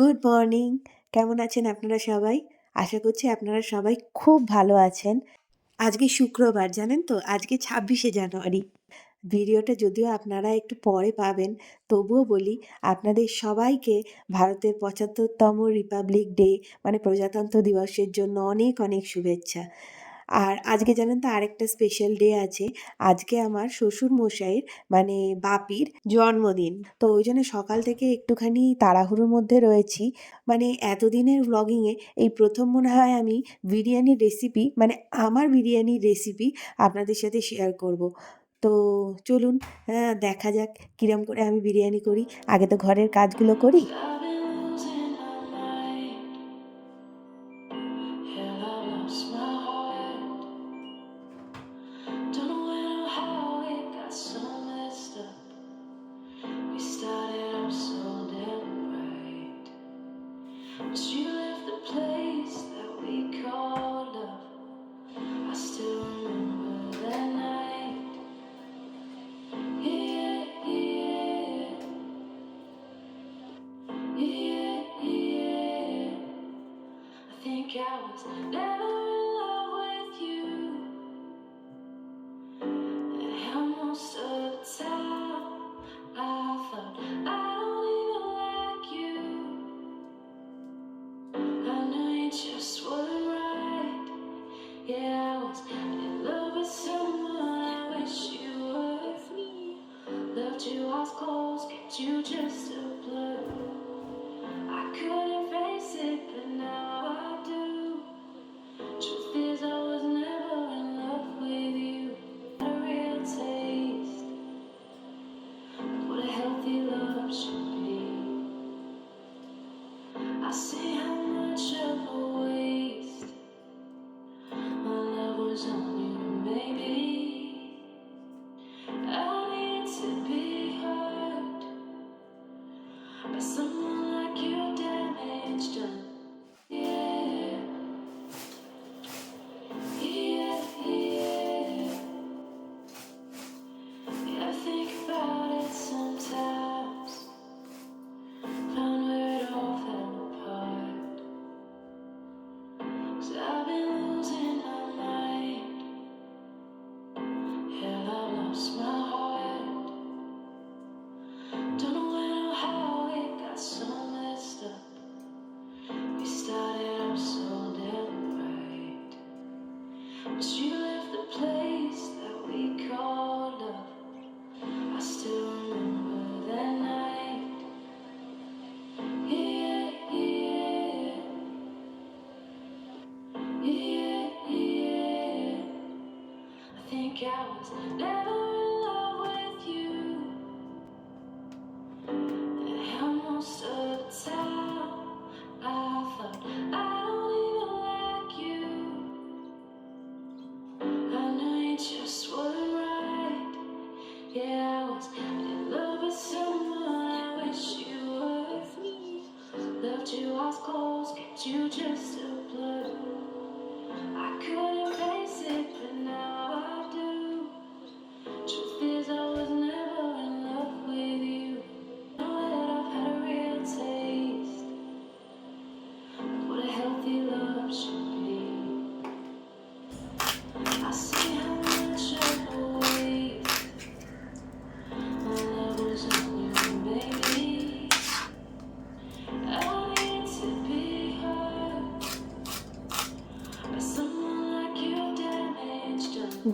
Good morning কেমন আছেন আপনারা সবাই? আশা করছি আপনারা সবাই খুব ভালো আছেন। আজকে শুক্রবার, জানেন তো? আজকে ছাব্বিশে জানুয়ারি। ভিডিওটা যদিও আপনারা একটু পরে পাবেন, তবুও বলি আপনাদের সবাইকে ভারতের পঁচাত্তরতম রিপাবলিক ডে মানে প্রজাতন্ত্র দিবসের জন্য অনেক অনেক শুভেচ্ছা। আর আজকে জানেন তো আরেকটা স্পেশাল ডে আছে। আজকে আমার শ্বশুর মশাইয়ের মানে বাপির জন্মদিন। তো ওই জন্য সকাল থেকে একটুখানি তাড়াহুড়োর মধ্যে রয়েছি। মানে এতদিনের ব্লগিংয়ে এই প্রথম মনে হয় আমি বিরিয়ানির রেসিপি মানে আমার বিরিয়ানির রেসিপি আপনাদের সাথে শেয়ার করব। তো চলুন দেখা যাক কিরম করে আমি বিরিয়ানি করি। আগে তো ঘরের কাজগুলো করি। But you left the place you just Jesus. But you left the place you eyes closed. get you just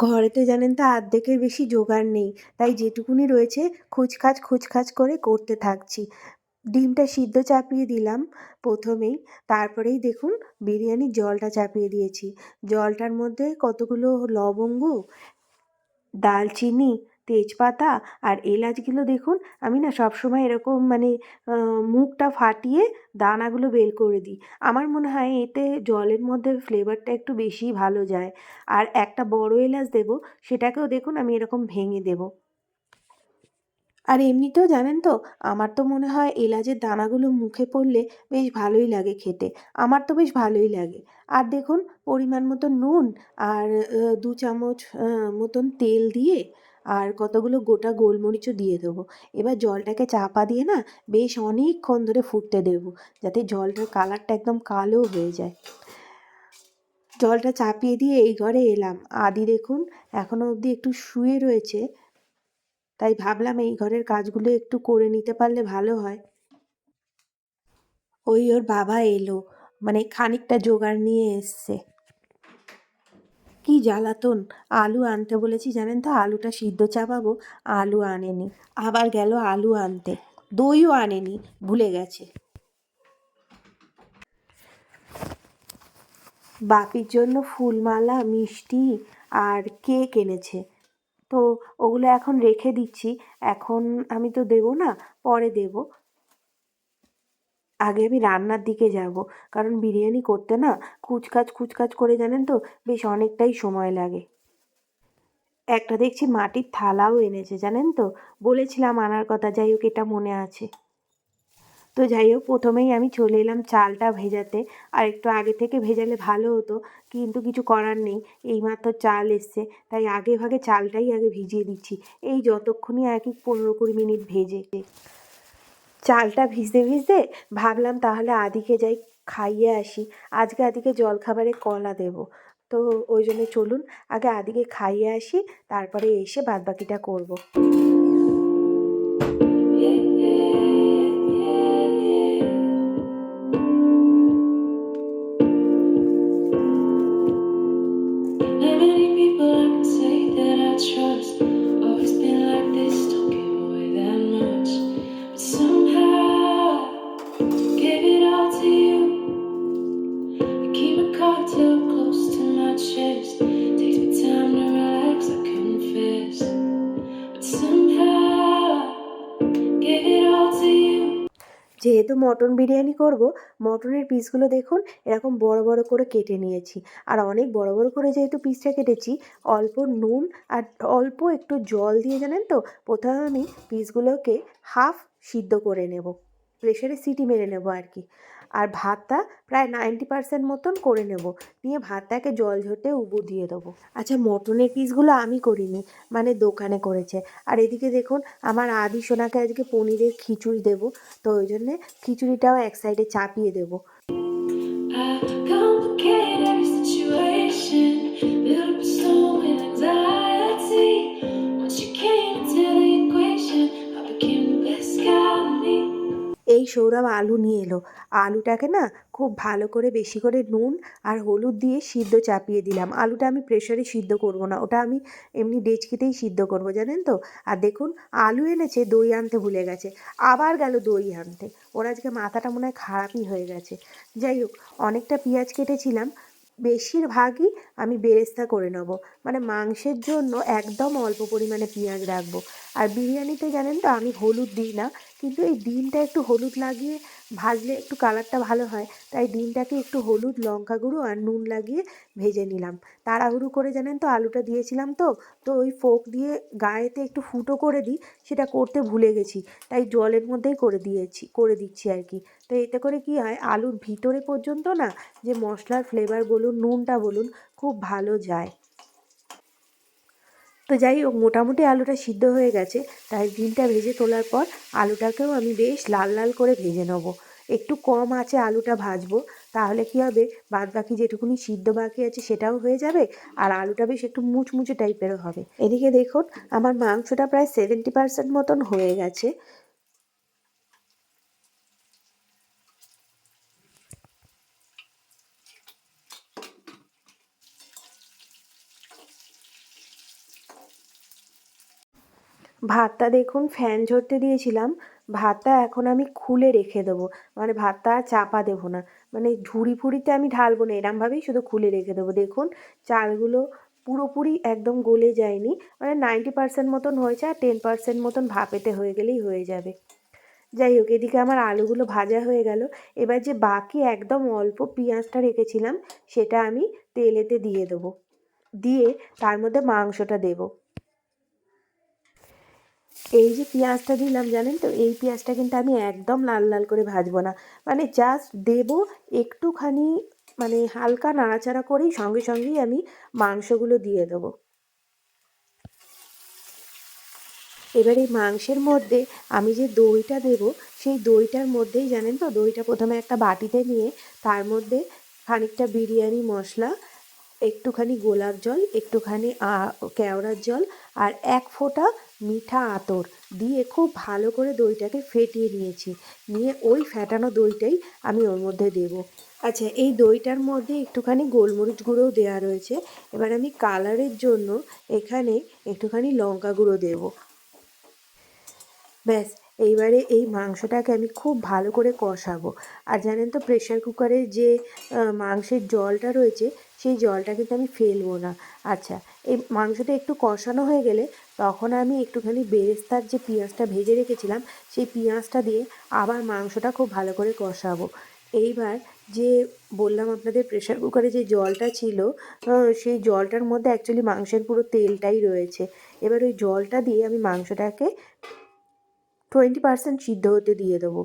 ঘরেতে জানেন তো আর্ধেকের বেশি জোগাড় নেই, তাই যেটুকুনি রয়েছে খুচখাচ খুচখাচ করে করতে থাকছি। ডিমটা সিদ্ধ চাপিয়ে দিলাম প্রথমেই, তারপরেই দেখুন বিরিয়ানির জলটা চাপিয়ে দিয়েছি। জলটার মধ্যে কতগুলো লবঙ্গ, দালচিনি তেজপাতা আর এলাচগুলো দেখুন, আমি না সবসময় এরকম মানে মুখটা ফাটিয়ে দানাগুলো বের করে দিই। আমার মনে হয় এতে জলের মধ্যে ফ্লেভারটা একটু বেশি ভালো যায়। আর একটা বড় এলাচ দেবো, সেটাকেও দেখুন আমি এরকম ভেঙে দেবো। আর এমনিতেও জানেন তো, আমার তো মনে হয় এলাচের দানাগুলো মুখে পড়লে বেশ ভালোই লাগে খেতে। আমার তো বেশ ভালোই লাগে। আর দেখুন, পরিমাণ মতো নুন আর দু চামচ মতন তেল দিয়ে আর কতগুলো গোটা গোলমরিচও দিয়ে দেবো। এবার জলটাকে চাপা দিয়ে না বেশ অনেকক্ষণ ধরে ফুটতে দেবো, যাতে জলটার কালারটা একদম কালো হয়ে যায়। জলটা চাপিয়ে দিয়ে এই ঘরে এলাম। আদি দেখুন এখনও অবধি একটু শুয়ে রয়েছে, তাই ভাবলাম এই ঘরের কাজগুলো একটু করে নিতে পারলে ভালো হয়। ওই ওর বাবা এলো মানে খানিকটা জোগাড় নিয়ে এসছে। কি জ্বালাতন? আলু আনতে বলেছি জানেন তো? আলুটা সিদ্ধ চাপাবো, আলু আনেনি। আবার গেল আলু আনতে। দইও আনেনি, ভুলে গেছে। বাপির জন্য ফুলমালা, মিষ্টি আর কেক এনেছে। তো ওগুলো এখন রেখে দিচ্ছি। এখন আমি তো দেবো না, পরে দেবো। আগে আমি রান্নার দিকে যাব। কারণ বিরিয়ানি করতে না কুচকাচ কুচকাচ করে জানেন তো, বেশ অনেকটাই সময় লাগে। একটা দেখছি মাটির থালাও এনেছে, জানেন তো? বলেছিলাম আনার কথা, যাই হোক এটা মনে আছে। তো যাই হোক, প্রথমেই আমি চলে এলাম চালটা ভেজাতে। আর একটু আগে থেকে ভেজালে ভালো হতো, কিন্তু কিছু করার নেই। এইমাত্র চাল এসছে, তাই আগে ভাগে চালটাই আগে ভিজিয়ে দিচ্ছি। এই যতক্ষণই এক এক পনেরো কুড়ি মিনিট ভেজে চালটা ভিজতে ভিজতে ভাবলাম তাহলে আদিকে যাই খাইয়ে আসি আজকে আদিকে জলখাবারে কলা দেব তো ওই জন্য চলুন, আগে আদিকে খাইয়ে আসি, তারপরে এসে বাদবাকিটা করব। মটন বিরিয়ানি করব। মটনের পিসগুলো দেখুন, এরকম বড় বড় করে কেটে নিয়েছি। আর অনেক বড় বড় করে যেহেতু পিসটা কেটেছি, অল্প নুন আর অল্প একটু জল দিয়ে জানেন তো, প্রথমে আমি পিসগুলোকে হাফ সিদ্ধ করে নেব। প্রেশারে সিটি মেরে নেব আর কি। আর ভাতটা প্রায় নাইনটি পার্সেন্ট মতন করে নেব। নিয়ে ভাতটাকে জল ঝরতে উবু দিয়ে দেবো। আচ্ছা মটনের পিসগুলো আমি করিনি মানে দোকানে করেছে। আর এদিকে দেখুন, আমার আদি সোনাকে আজকে পনিরের খিচুড়ি দেব, তো ওই জন্যে খিচুড়িটাও এক সাইডে চাপিয়ে দেবো। এই সৌরভ আলু নিয়ে এলো। আলুটাকে না খুব ভালো করে বেশি করে নুন আর হলুদ দিয়ে সিদ্ধ চাপিয়ে দিলাম। আলুটা আমি প্রেশারে সিদ্ধ করব না, ওটা আমি এমনি ডেচকিতেই সিদ্ধ করব, জানেন তো? আর দেখুন, আলু এনেছে, দই আনতে ভুলে গেছে, আবার গেল দই আনতে। ওর আজকে মাথাটা মনে হয় খারাপই হয়ে গেছে। যাই হোক, অনেকটা পেঁয়াজ কেটেছিলাম, বেশিরভাগই আমি বেরেস্তা করে নেব। মানে মাংসের জন্য একদম অল্প পরিমাণে পেঁয়াজ রাখব। আর বিরিয়ানিতে জানেন তো, আমি হলুদ দিই না কিন্তু এই ডিমটা একটু হলুদ লাগিয়ে ভাজলে একটু কালারটা ভালো হয়, তাই ডিমটাকে একটু হলুদ, লঙ্কা গুঁড়ো আর নুন লাগিয়ে ভেজে নিলাম। তাড়াহুড়ো করে জানেন তো আলুটা দিয়েছিলাম তো তো ওই ফোক দিয়ে গায়েতে একটু ফুটো করে দিই, সেটা করতে ভুলে গেছি, তাই জলের মধ্যেই করে দিয়েছি, করে দিচ্ছি আর কি। তো এতে করে কি হয়, আলুর ভিতরে পর্যন্ত না যে মশলার ফ্লেভার বলুন, নুনটা বলুন, খুব ভালো যায়। তো যাই হোক, মোটামুটি আলুটা সিদ্ধ হয়ে গেছে। তাই ডিমটা ভেজে তোলার পর আলুটাকেও আমি বেশ লাল লাল করে ভেজে নেব। একটু কম আছে আলুটা ভাজবো, তাহলে কি হবে? বাদ বাকি যেটুকুনি সিদ্ধ বাকি আছে সেটাও হয়ে যাবে, আর আলুটা বেশ একটু মুচমুচে টাইপেরও হবে। এদিকে দেখুন, আমার মাংসটা প্রায় সেভেন্টি পার্সেন্ট মতন হয়ে গেছে। ভাতটা দেখুন ফ্যান ঝরতে দিয়েছিলাম, ভাতটা এখন আমি খুলে রেখে দেবো। মানে ভাতটা চাপা দেবো না। মানে ঝুড়ি ফুড়িতে আমি ঢালবো না, এরমভাবেই শুধু খুলে রেখে দেবো। দেখুন চালগুলো পুরোপুরি একদম গলে যায়নি। মানে নাইনটি পার্সেন্ট মতন হয়েছে আর টেন পার্সেন্ট মতন ভাপেতে হয়ে গেলেই হয়ে যাবে। যাই হোক, এদিকে আমার আলুগুলো ভাজা হয়ে গেল। এবার যে বাকি একদম অল্প পেঁয়াজটা রেখেছিলাম, সেটা আমি তেলেতে দিয়ে দেবো। দিয়ে তার মধ্যে মাংসটা দেবো। এই যে পেঁয়াজটা দিলাম, জানেন তো? এই পেঁয়াজটা কিন্তু আমি একদম লাল লাল করে ভাজবো না। মানে জাস্ট দেব একটুখানি মানে হালকা নাড়াচাড়া করেই সঙ্গে সঙ্গেই আমি মাংসগুলো দিয়ে দেবো। এবার এই মাংসের মধ্যে আমি যে দইটা দেব, সেই দইটার মধ্যেই জানেন তো? দইটা প্রথমে একটা বাটিতে নিয়ে তার মধ্যে খানিকটা বিরিয়ানি মশলা, একটুখানি গোলাপ জল, একটুখানি কেওড়ার জল আর এক ফোঁটা মিঠা আতর দিয়ে খুব ভালো করে দইটাকে ফেটিয়ে নিয়েছি। নিয়ে ওই ফেটানো দইটাই আমি ওর মধ্যে দেব। আচ্ছা এই দইটার মধ্যে একটুখানি গোলমরিচ গুঁড়োও দেওয়া রয়েছে। এবার আমি কালারের জন্য এখানে একটুখানি লঙ্কা গুঁড়ো দেবো। ব্যাস, এইবারে এই মাংসটাকে আমি খুব ভালো করে কষাবো। আর জানেন তো প্রেশার কুকারের যে মাংসের জলটা রয়েছে, সেই জলটা কিন্তু আমি ফেলব না। আচ্ছা এই মাংসটা একটু কষানো হয়ে গেলে তখন আমি একটুখানি বেরেস্তার যে পেঁয়াজটা ভেজে রেখেছিলাম, সেই পেঁয়াজটা দিয়ে আবার মাংসটা খুব ভালো করে কষাবো। এইবার যে বললাম আপনাদের প্রেশার কুকারে যে জলটা ছিল সেই জলটার মধ্যে অ্যাকচুয়ালি মাংসের পুরো তেলটাই রয়েছে। এবার ওই জলটা দিয়ে আমি মাংসটাকে টোয়েন্টি পার্সেন্ট সিদ্ধ হতে দিয়ে দেবো।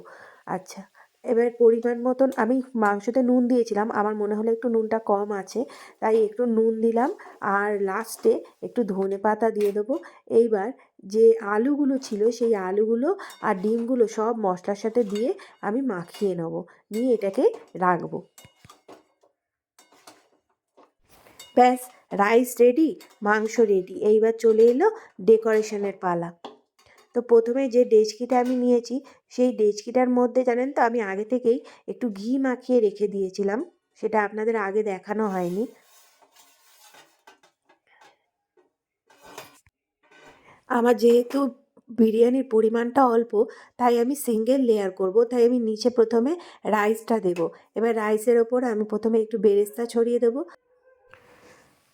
আচ্ছা এবার পরিমাণ মতন আমি মাংসতে নুন দিয়েছিলাম। আমার মনে হলো একটু নুনটা কম আছে, তাই একটু নুন দিলাম আর লাস্টে একটু ধনে পাতা দিয়ে দেবো। এইবার যে আলুগুলো ছিল, সেই আলুগুলো আর ডিমগুলো সব মশলার সাথে দিয়ে আমি মাখিয়ে নেব, নিয়ে এটাকে রাখব। ব্যাস রাইস রেডি মাংস রেডি এইবার চলে এলো ডেকোরেশনের পালা। তো প্রথমে যে ডেচকিটা আমি নিয়েছি, সেই ডেচকিটার মধ্যে জানেন তো আমি আগে থেকেই একটু ঘি মাখিয়ে রেখে দিয়েছিলাম। সেটা আপনাদের আগে দেখানো হয়নি। আমার যেহেতু বিরিয়ানির পরিমাণটা অল্প, তাই আমি সিঙ্গেল লেয়ার করব, তাই আমি নিচে প্রথমে রাইসটা দেব। এবার রাইসের ওপর আমি প্রথমে একটু বেরেস্তা ছড়িয়ে দেব।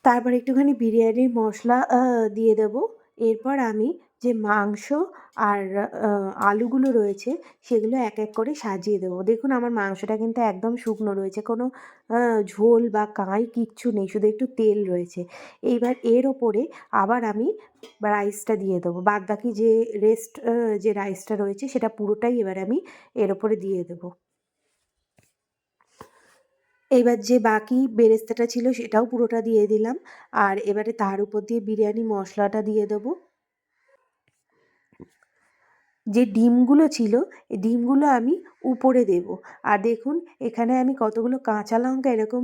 তারপর একটুখানি বিরিয়ানির মশলা দিয়ে দেব। এরপর আমি যে মাংস আর আলুগুলো রয়েছে, সেগুলো এক এক করে সাজিয়ে দেবো। দেখুন আমার মাংসটা কিন্তু একদম শুকনো রয়েছে, কোনো ঝোল বা কাঁই কিচ্ছু নেই, শুধু একটু তেল রয়েছে। এইবার এর ওপরে আবার আমি রাইসটা দিয়ে দেবো। বাদ বাকি যে রেস্ট যে রাইসটা রয়েছে, সেটা পুরোটাই এবার আমি এর ওপরে দিয়ে দেবো। এইবার যে বাকি বেরেস্তাটা ছিল, সেটাও পুরোটা দিয়ে দিলাম। আর এবারে তার উপর দিয়ে বিরিয়ানি মশলাটা দিয়ে দেবো। যে ডিমগুলো ছিল, এই ডিমগুলো আমি উপরে দেব। আর দেখুন, এখানে আমি কতগুলো কাঁচা লঙ্কা এরকম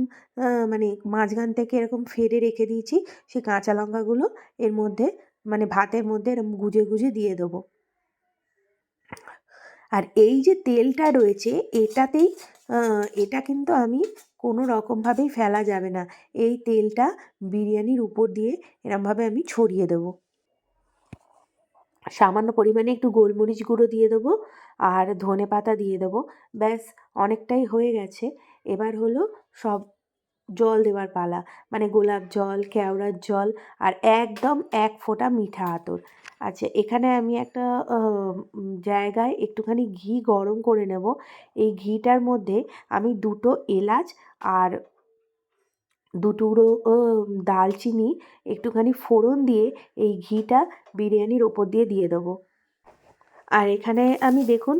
মানে মাঝখান থেকে এরকম ফেড়ে রেখে দিয়েছি, সেই কাঁচা লঙ্কাগুলো এর মধ্যে মানে ভাতের মধ্যে এরকম গুজে গুজে দিয়ে দেবো। আর এই যে তেলটা রয়েছে, এটাতেই এটা কিন্তু আমি কোনো রকমভাবেই ফেলা যাবে না। এই তেলটা বিরিয়ানির উপর দিয়ে এরমভাবে আমি ছড়িয়ে দেবো। সামান্য পরিমাণে একটু গোলমরিচ গুঁড়ো দিয়ে দেবো আর ধনে পাতা দিয়ে দেবো। ব্যাস, অনেকটাই হয়ে গেছে। এবার হলো সব জল দেওয়ার পালা। মানে গোলাপ জল, কেওড়ার জল আর একদম এক ফোঁটা মিঠা আতর। আচ্ছা এখানে আমি একটা জায়গায় একটুখানি ঘি গরম করে নেব। এই ঘিটার মধ্যে আমি দুটো এলাচ আর দুটুকরো আহ, দালচিনি একটুখানি ফোড়ন দিয়ে এই ঘিটা বিরিয়ানির ওপর দিয়ে দিয়ে দেবো। আর এখানে আমি দেখুন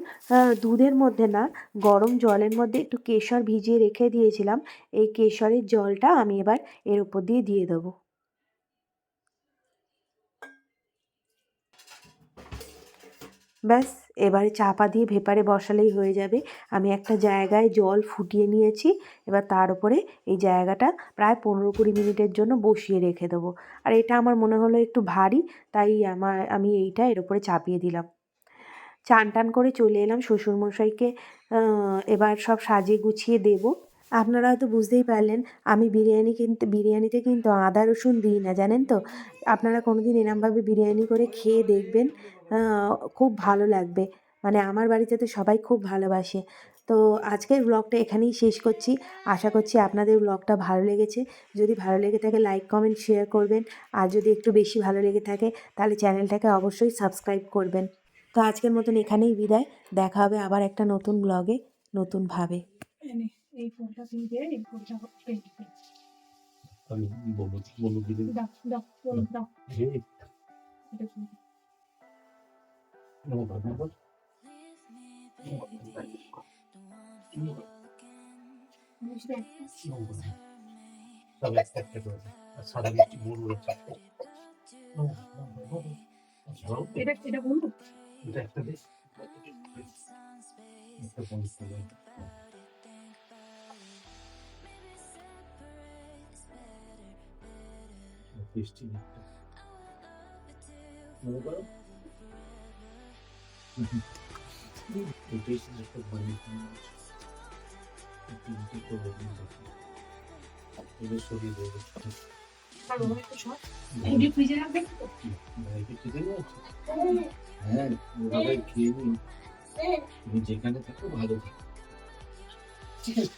দুধের মধ্যে না গরম জলের মধ্যে একটু কেশর ভিজিয়ে রেখে দিয়েছিলাম। এই কেশরের জলটা আমি এবার এর ওপর দিয়ে দিয়ে দেবো। ব্যাস, এবারে চাপা দিয়ে ভেপারে বসালেই হয়ে যাবে। আমি একটা জায়গায় জল ফুটিয়ে নিয়েছি, এবার তার উপরে এই জায়গাটা প্রায় পনেরো কুড়ি মিনিটের জন্য বসিয়ে রেখে দেবো। আর এটা আমার মনে হলো একটু ভারী, তাই আমার, আমি এইটা এর উপরে চাপিয়ে দিলাম। চান টান করে চলে এলাম শ্বশুরমশাইকে এবার সব সাজিয়ে গুছিয়ে দেবো। আপনারা হয়তো বুঝতেই পারলেন, আমি বিরিয়ানি কিন্তু, বিরিয়ানিতে কিন্তু আদা, রসুন দিই না, জানেন তো? আপনারা কোনো দিন এরমভাবে বিরিয়ানি করে খেয়ে দেখবেন খুব ভালো লাগবে। মানে আমার বাড়িতে তো সবাই খুব ভালোবাসে। তো আজকের ব্লগটা এখানেই শেষ করছি। আশা করছি আপনাদের ব্লগটা ভালো লেগেছে। যদি ভালো লেগে থাকে লাইক কমেন্ট শেয়ার করবেন। আর যদি একটু বেশি ভালো লেগে থাকে, তাহলে চ্যানেলটাকে অবশ্যই সাবস্ক্রাইব করবেন। তো আজকের মতন এখানেই বিদায়। দেখা হবে আবার একটা নতুন ব্লগে নতুনভাবে। এই ফুলটা তুমি দিয়ে এই ফুলটা পেন্ট করে আমি বলব বলব দিদি দাও দাও দাও। এটা ফুল দাও। তবে একটা একটা করে সারা বৃষ্টি বড় বড় এটা এটা বন্ধু। এটা একটা দে। একটা পঞ্চাশ একটা তিনটে করে এবার সরিয়ে দেবো ফ্রিজে তো ভাইকে যাচ্ছে হ্যাঁ খেয়ে নিন তুমি যেখানে থাকো ভালো থাকো ঠিক আছে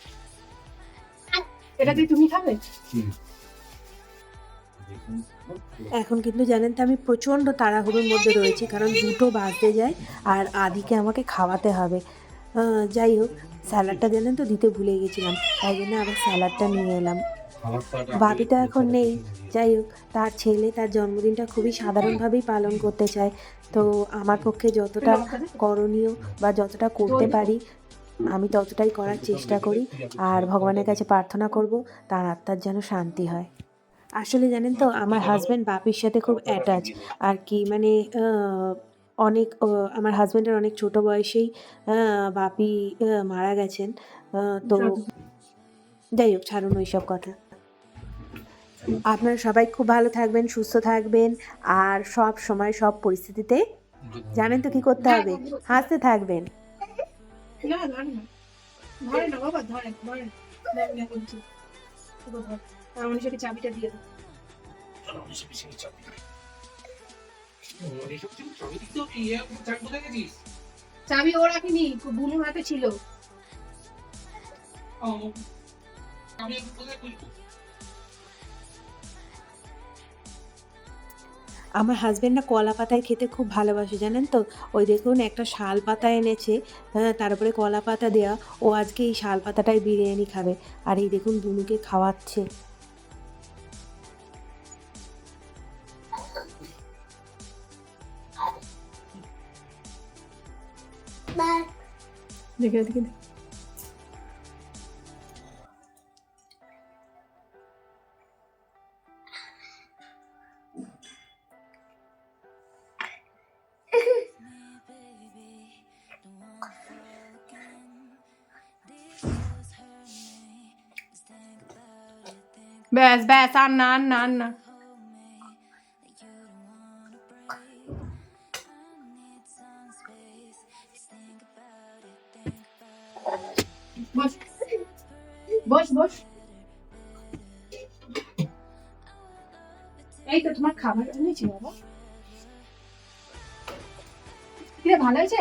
এটা তুমি খাবে হুম। এখন কিন্তু জানেন তো আমি প্রচণ্ড তাড়াহুড়োর মধ্যে রয়েছি কারণ দুটো বাজতে যায় আর আদিকে আমাকে খাওয়াতে হবে। যাই হোক স্যালাডটা জানেন তো দিতে ভুলে গেছিলাম তাই জন্য আবার স্যালাডটা নিয়ে এলাম। তো এখন নেই যাই হোক তার ছেলে তার জন্মদিনটা খুবই সাধারণভাবেই পালন করতে চায় তো আমার পক্ষে যতটা করণীয় বা যতটা করতে পারি আমি ততটাই করার চেষ্টা করি আর ভগবানের কাছে প্রার্থনা করব তার আত্মার যেন শান্তি হয়। আসলে জানেন তো আমার হাজব্যান্ড বাপির সাথে খুব অ্যাটাচ আর কি মানে অনেক আমার হাজব্যান্ডের অনেক ছোট বয়সেই বাপি মারা গেছেন। তো যাই হোক ছাড়ুন ওইসব কথা। আপনারা সবাই খুব ভালো থাকবেন সুস্থ থাকবেন আর সব সময় সব পরিস্থিতিতে জানেন তো কি করতে হবে? হাসতে থাকবেন। না ধরে না। ধরে না বাবা ধরে ধরে আমার মানুষকে চাবিটা দিয়ে দাও চাবি ও রাখিনি বুনুর হাতে ছিল। আমার কলা পাতায় খেতে খুব ভালোবাসে জানেন তো? ওই দেখুন একটা শাল পাতা এনেছে হ্যাঁ তারপরে কলা পাতা দেওয়া ও আজকে এই শাল পাতাটায় বিরিয়ানি খাবে। আর এই দেখুন বুনুকে খাওয়াচ্ছে। দেখে দেখে দেখে। ব্যাস ব্যাস আর না আর খাবার এনেছি বাবা। কিরে ভালো হয়েছে?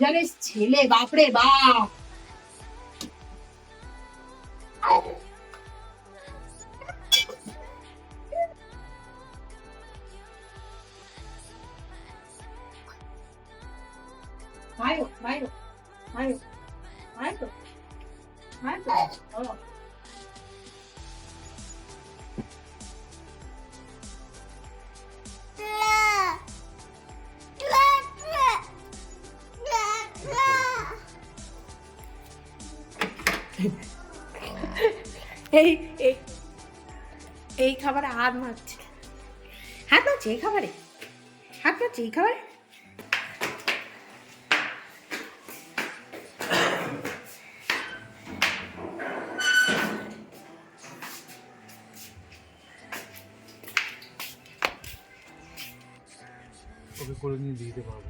জানিস ছেলে বাপরে বাপ। এই এই এই খাবারে হাত মারছে হাত মারছে এই খাবারে? হাত মারছে এই খাবারে? ওকে করে নিয়ে দিতে পারব।